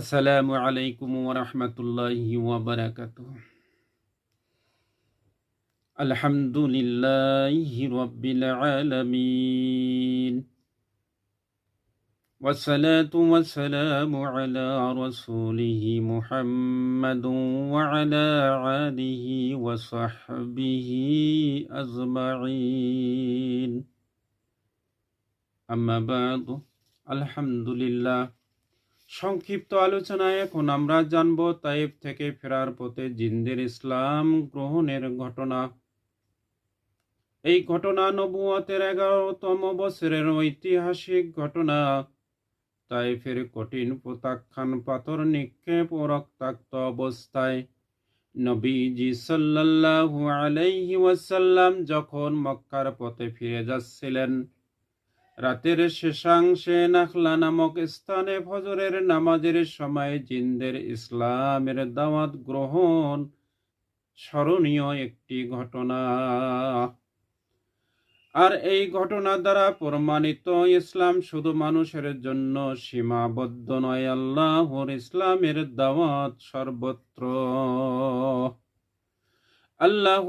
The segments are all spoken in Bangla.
আসসালামু আলাইকুম ওরহমতুল্লাহি ওবরাকাতুহ আলহামদুলিল্লাহি রব্বিল আলামিন والصلاة والسلام على رسوله محمد وعلى آله وصحبه أجمعين أما بعد الحمد لله সংক্ষিপ্ত আলোচনায় এখন আমরা জানব তাইফ থেকে ফেরার পথে জিন্দের ইসলাম গ্রহণের ঘটনা। এই ঘটনা নবুয়াতের এগারোতম বছরের ঐতিহাসিক ঘটনা। তাইফের কঠিন প্রত্যাখ্যান পাথর নিক্ষেপ ও রক্তাক্ত অবস্থায় নবীজি সাল্লাল্লাহু আলাইহি ওয়াসাল্লাম যখন মক্কার পথে ফিরে যাচ্ছিলেন রাতের শেষাংশে নাখলা নামক স্থানে ফজরের নামাজের সময় জিন্দের ইসলামের দাওয়াত গ্রহণ স্মরণীয় একটি ঘটনা। আর এই ঘটনা দ্বারা প্রমাণিত ইসলাম শুধু মানুষের জন্য সীমাবদ্ধ নয়, আল্লাহর ইসলামের দাওয়াত সর্বত্র। আল্লাহ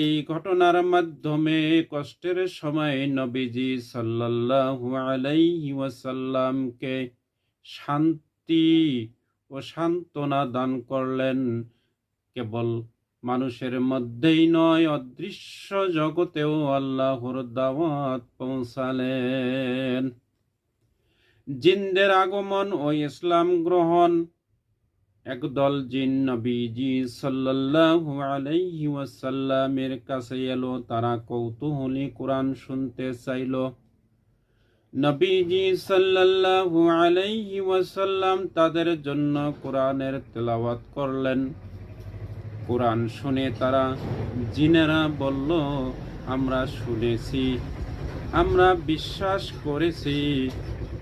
এই ঘটনার মাধ্যমে কষ্টের সময় নবীজি সাল্লাল্লাহু আলাইহি ওয়াসাল্লামকে শান্তি ও সান্ত্বনা দান করলেন। কেবল মানুষের মধ্যেই নয়, অদৃশ্য জগতেও আল্লাহর দাওয়াত পৌঁছালেন। জিন্দের আগমন ও ইসলাম গ্রহণ একদল জিন নবীজি সাল্লাল্লাহু আলাইহি ওয়াসাল্লামের কাছে এলো, তারা কৌতূহলী কোরআন শুনতে চাইল। নবীজি সাল্লাল্লাহু আলাইহি ওয়াসাল্লাম তাদের জন্য কোরআনের তেলাওয়াত করলেন। কোরআন শুনে তারা জিনেরা বলল, আমরা শুনেছি, আমরা বিশ্বাস করেছি।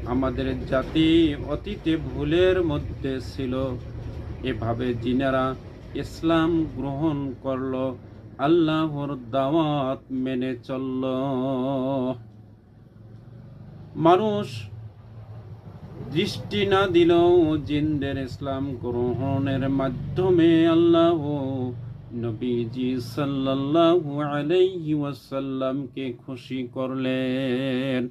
আমাদের জাতি অতীতে ভুলের মধ্যে ছিল। এভাবে জিনেরা ইসলাম গ্রহণ করল, আল্লাহর দাওয়াত মেনে চলল। মানুষ দৃষ্টি না দিলেও জিনদের ইসলাম গ্রহণের মাধ্যমে আল্লাহ নবীজি সাল্লাল্লাহু আলাইহি ওয়াসাল্লামকে খুশি করলেন।